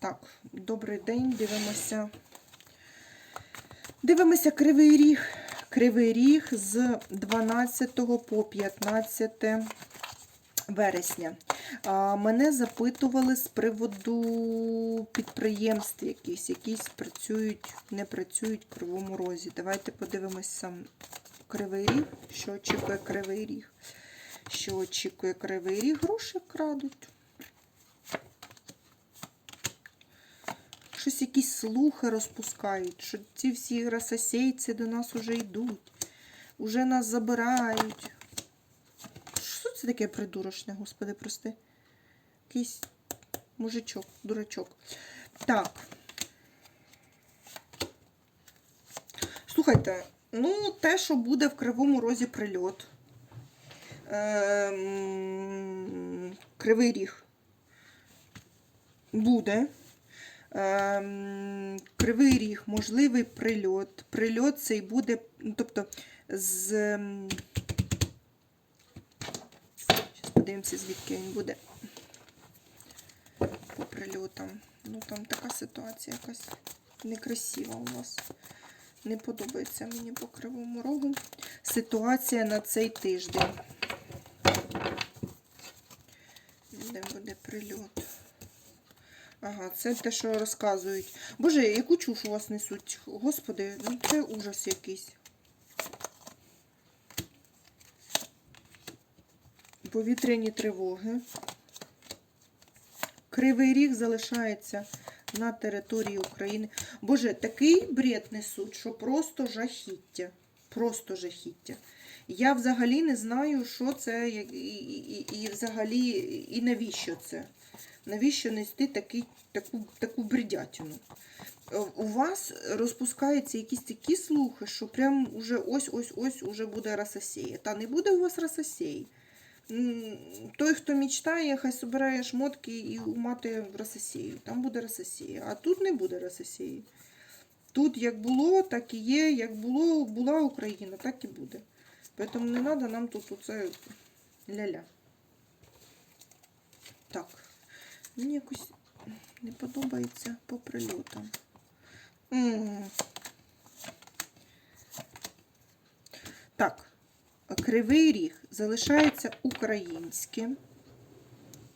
Так, добрий день, дивимося. Дивимося Кривий Ріг. Кривий Ріг з 12 по 15 вересня. Мене запитували з приводу підприємств якісь, якісь працюють, не працюють в Кривому Розі. Давайте подивимось сам Кривий Ріг, що очікує Кривий Ріг. Що очікує Кривий Ріг? Гроші крадуть. Щось якісь слухи розпускають, що ці всі расосейці до нас уже йдуть, уже нас забирають. Що це таке придурочне, господи, прости? Якийсь мужичок, дурачок. Так. Слухайте, ну, те, що буде в Кривому Розі прильот. Ем, Кривий ріг. Буде. Ем, Кривий ріг, можливий прильот. Прильот цей буде, ну, тобто з. ем, Зараз подивимося, звідки він буде по прильотам. Ну там така ситуація якась некрасива у нас. Не подобається мені по кривому рогу. Ситуація на цей тиждень. Де буде прильот? Ага, це те, що розказують. Боже, яку чуш у вас несуть? Господи, ну це ужас якийсь. Повітряні тривоги. Кривий ріг залишається на території України. Боже, такий бред несуть, що просто жахіття. Просто жахіття. Я взагалі не знаю, що це і, і, і, і взагалі, і навіщо це. Навіщо нести такий, таку, таку бредятину? Е, У вас розпускаються якісь такі слухи, що прям уже ось-ось-ось уже буде расосея. Та не буде у вас расосеї. М, Той, хто мечтає, хай собирає шмотки і мати в Рососію. Там буде Рососія. А тут не буде Рососії. Тут як було, так і є. Як було, була Україна, так і буде. Тому не треба нам тут оце ля-ля. Так. Мені якось не подобається по прильотам. Так. Кривий ріг залишається українським.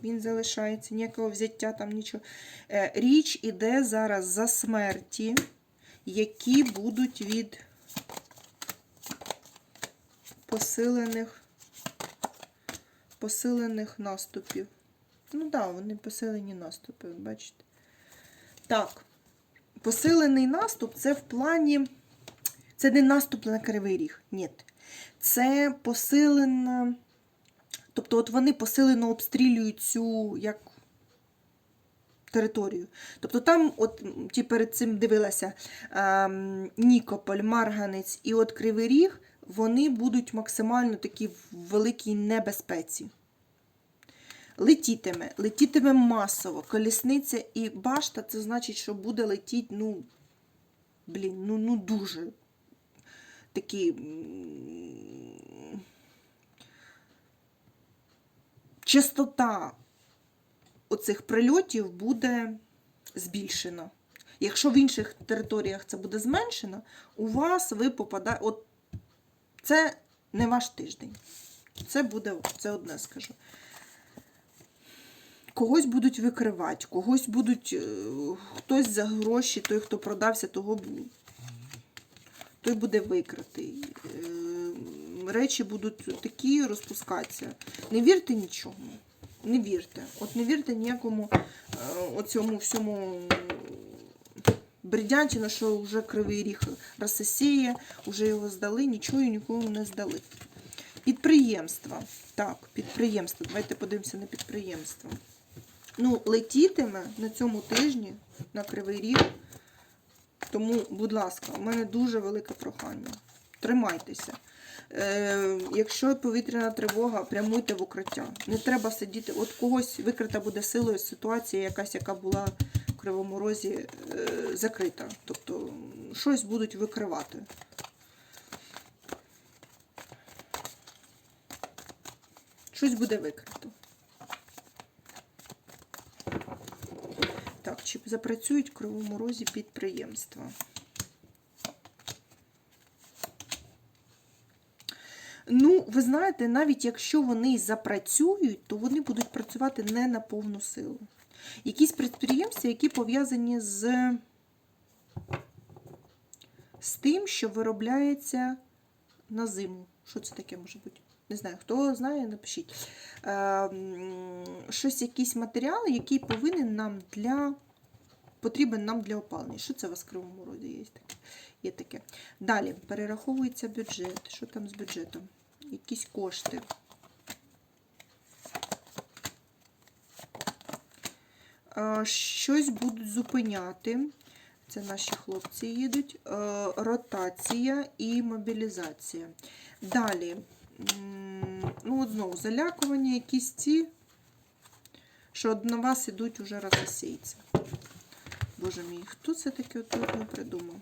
Він залишається, ніякого взяття там нічого. Е, Річ іде зараз за смерті, які будуть від посилених, посилених наступів. Ну так, да, вони посилені наступи, бачите. Так, посилений наступ це в плані. Це не наступ на кривий ріг. Ні. Це посилена. Тобто, от вони посилено обстрілюють цю як територію. Тобто там, от ті перед цим дивилася ем, Нікополь, Марганець і от Кривий Ріг, вони будуть максимально такі в великій небезпеці. Летітиме, летітиме масово. Колісниця і башта, це значить, що буде летіти, ну, блін, ну, ну дуже такі. Частота оцих прильотів буде збільшена. Якщо в інших територіях це буде зменшено, у вас ви попадаєте. От це не ваш тиждень. Це буде, це одне скажу. Когось будуть викривати, когось будуть, е, хтось за гроші, той, хто продався, того той буде викритий. Е, Речі будуть такі розпускатися. Не вірте нічому. Не вірте. От не вірте ніякому е, оцьому всьому бредятину, що вже кривий ріг розсосіє, вже його здали, нічого і нікому не здали. Підприємства. Так, підприємства. Давайте подивимося на підприємства. Ну, летітиме на цьому тижні на Кривий Ріг. Тому, будь ласка, у мене дуже велике прохання. Тримайтеся. Е, якщо повітряна тривога, прямуйте в укриття. Не треба сидіти. От когось викрита буде силою ситуація, якась, яка була в Кривому Розі е, закрита. Тобто щось будуть викривати. Щось буде викрито. Так, Чи запрацюють в Кривому Розі підприємства? Ну, ви знаєте, навіть якщо вони запрацюють, то вони будуть працювати не на повну силу. Якісь підприємства, які пов'язані з, з тим, що виробляється на зиму. Що це таке може бути? Не знаю, хто знає, напишіть. Е, щось, якісь матеріали, які повинен нам для. Потрібен нам для опалення. Що це в Кривому Розі є таке? Є таке. Далі перераховується бюджет. Що там з бюджетом? Якісь кошти. Е, Щось будуть зупиняти. Це наші хлопці їдуть. Е, Ротація і мобілізація. Далі. Ну, от знову залякування, якісь ці, що на вас ідуть уже рососійці. Боже мій, хто це таке тут не придумав?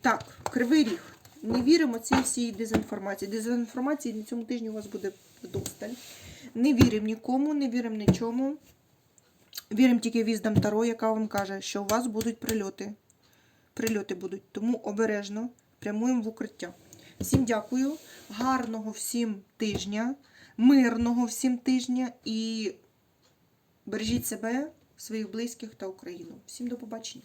Так, кривий ріг. Не віримо цій всій дезінформації. Дезінформації на цьому тижні у вас буде досталь. Не віримо нікому, не віримо нічому. Віримо тільки віздам Таро, яка вам каже, що у вас будуть прильоти. Прильоти будуть. Тому обережно прямуємо в укриття. Всім дякую. Гарного всім тижня, мирного всім тижня і бережіть себе, своїх близьких та Україну. Всім до побачення.